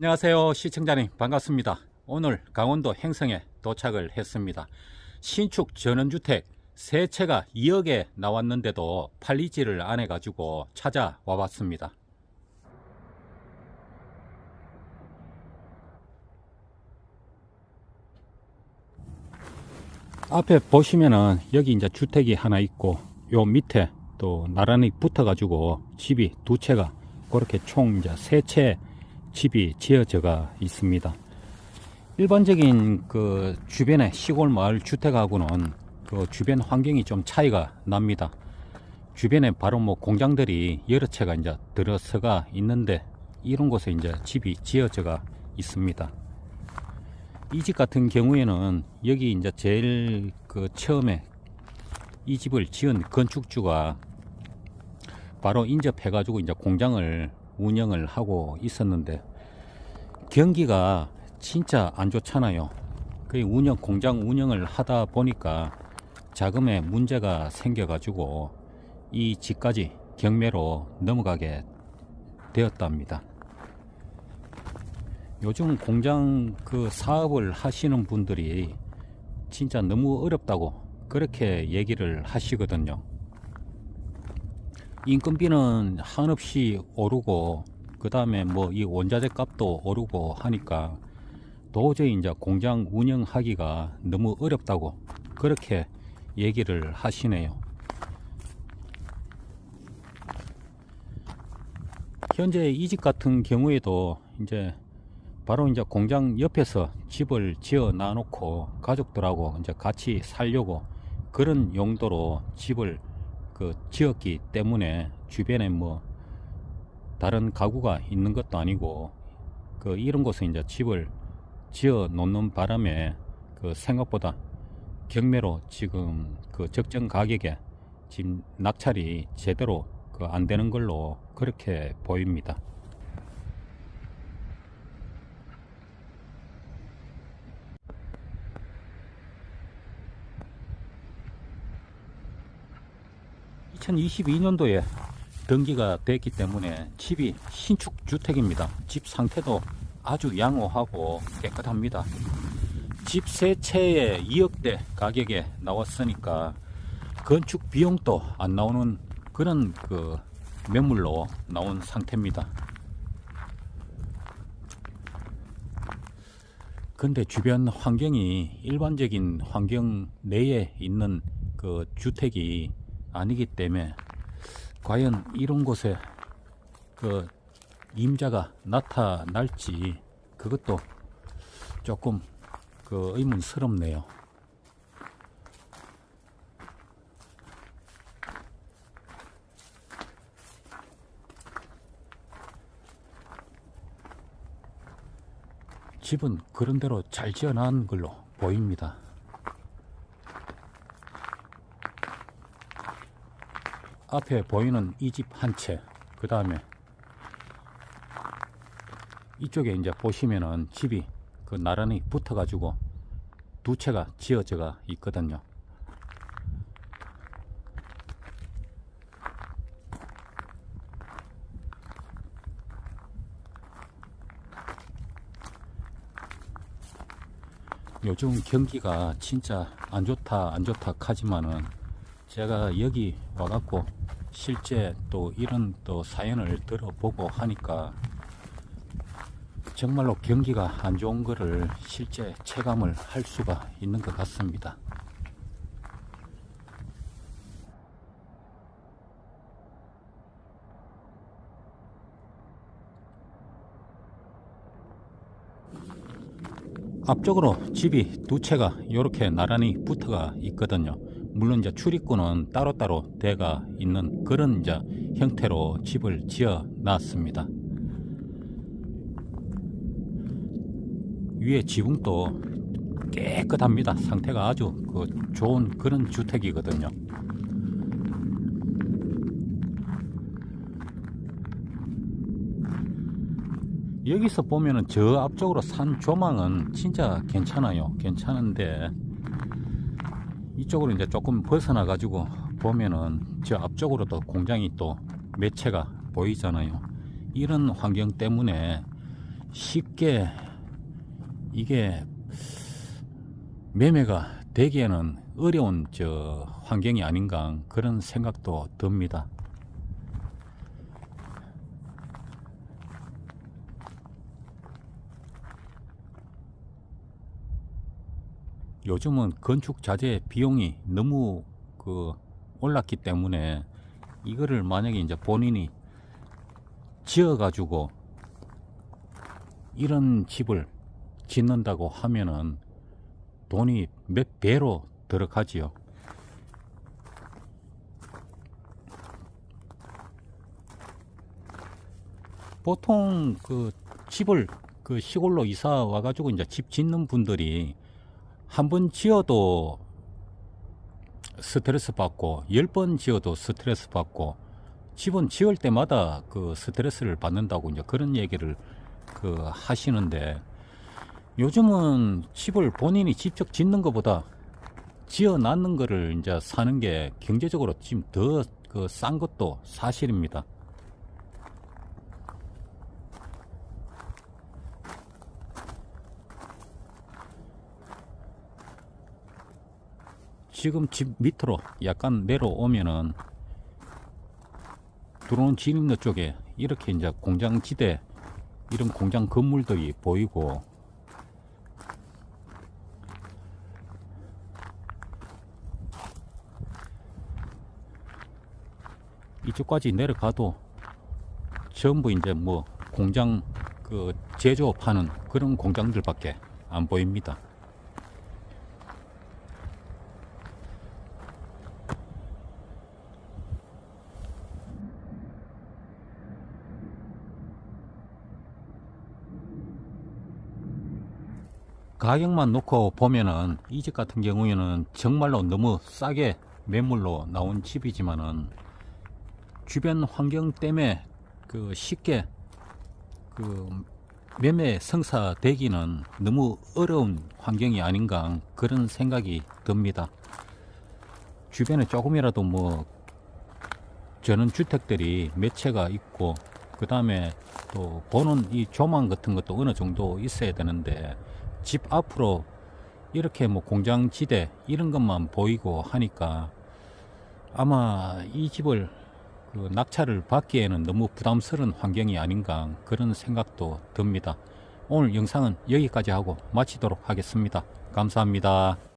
안녕하세요 시청자님. 반갑습니다. 오늘 강원도 행성에 도착을 했습니다. 신축 전원주택 세 채가 2억에 나왔는데도 팔리지를 않아 가지고 찾아와 봤습니다. 앞에 보시면은 여기 이제 주택이 하나 있고 요 밑에 또 나란히 붙어 가지고 집이 두 채가 그렇게 총 이제 세 채 집이 지어져가 있습니다. 일반적인 그 주변의 시골 마을 주택하고는 그 주변 환경이 좀 차이가 납니다. 주변에 바로 뭐 공장들이 여러 채가 이제 들어서가 있는데 이런 곳에 이제 집이 지어져가 있습니다. 이 집 같은 경우에는 여기 이제 제일 그 처음에 이 집을 지은 건축주가 바로 인접해 가지고 이제 공장을 운영을 하고 있었는데 경기가 진짜 안 좋잖아요. 그 운영 공장 운영을 하다 보니까 자금에 문제가 생겨가지고 이 집까지 경매로 넘어가게 되었답니다. 요즘 공장 그 사업을 하시는 분들이 진짜 너무 어렵다고 그렇게 얘기를 하시거든요. 인건비는 한없이 오르고 그 다음에 뭐 이 원자재 값도 오르고 하니까 도저히 이제 공장 운영하기가 너무 어렵다고 그렇게 얘기를 하시네요. 현재 이 집 같은 경우에도 이제 바로 이제 공장 옆에서 집을 지어 놔놓고 가족들하고 이제 같이 살려고 그런 용도로 집을 그 지었기 때문에 주변에 뭐 다른 가구가 있는 것도 아니고 그 이런 곳에 이제 집을 지어 놓는 바람에 그 생각보다 경매로 지금 그 적정 가격에 지금 낙찰이 제대로 그 안 되는 걸로 그렇게 보입니다. (2022년도에) 등기가 됐기 때문에 집이 신축 주택입니다. 집 상태도 아주 양호하고 깨끗합니다. 집 세 채에 2억대 가격에 나왔으니까 건축 비용도 안 나오는 그런 그 매물로 나온 상태입니다. 근데 주변 환경이 일반적인 환경 내에 있는 그 주택이 아니기 때문에 과연 이런 곳에 그 임자가 나타날지 그것도 조금 그 의문스럽네요. 집은 그런대로 잘 지어놓은 걸로 보입니다. 앞에 보이는 이 집 한 채, 그 다음에 이쪽에 이제 보시면은 집이 그 나란히 붙어가지고 두 채가 지어져가 있거든요. 요즘 경기가 진짜 안 좋다 안 좋다 하지만은 제가 여기 와갖고 실제 또 이런 또 사연을 들어보고 하니까 정말로 경기가 안 좋은 거를 실제 체감을 할 수가 있는 것 같습니다. 앞쪽으로 집이 두 채가 이렇게 나란히 붙어가 있거든요. 물론 이제 출입구는 따로따로 돼가 있는 그런 이제 형태로 집을 지어 놨습니다. 위에 지붕도 깨끗합니다. 상태가 아주 그 좋은 그런 주택이거든요. 여기서 보면은 저 앞쪽으로 산 조망은 진짜 괜찮아요. 괜찮은데 이쪽으로 이제 조금 벗어나 가지고 보면은 저 앞쪽으로도 공장이 또 매체가 보이잖아요. 이런 환경 때문에 쉽게 이게 매매가 되기에는 어려운 저 환경이 아닌가 그런 생각도 듭니다. 요즘은 건축 자재 비용이 너무 그 올랐기 때문에 이거를 만약에 이제 본인이 지어 가지고 이런 집을 짓는다고 하면은 돈이 몇 배로 들어가지요. 보통 그 집을 그 시골로 이사 와가지고 이제 집 짓는 분들이 한 번 지어도 스트레스 받고 열 번 지어도 스트레스 받고 집은 지을 때마다 그 스트레스를 받는다고 이제 그런 얘기를 그 하시는데 요즘은 집을 본인이 직접 짓는 것보다 지어 놨는 거를 이제 사는 게 경제적으로 지금 더 그 싼 것도 사실입니다. 지금 집 밑으로 약간 내려오면은 들어오는 진입로 쪽에 이렇게 이제 공장 지대 이런 공장 건물들이 보이고 이쪽까지 내려가도 전부 이제 뭐 공장 그 제조업하는 그런 공장들밖에 안 보입니다. 가격만 놓고 보면은 이 집 같은 경우에는 정말로 너무 싸게 매물로 나온 집이지만은 주변 환경 때문에 그 쉽게 그 매매 성사되기는 너무 어려운 환경이 아닌가 그런 생각이 듭니다. 주변에 조금이라도 뭐 저는 주택들이 몇 채가 있고 그 다음에 또 보는 이 조망 같은 것도 어느 정도 있어야 되는데 집 앞으로 이렇게 뭐 공장 지대 이런 것만 보이고 하니까 아마 이 집을 그 낙찰을 받기에는 너무 부담스러운 환경이 아닌가 그런 생각도 듭니다. 오늘 영상은 여기까지 하고 마치도록 하겠습니다. 감사합니다.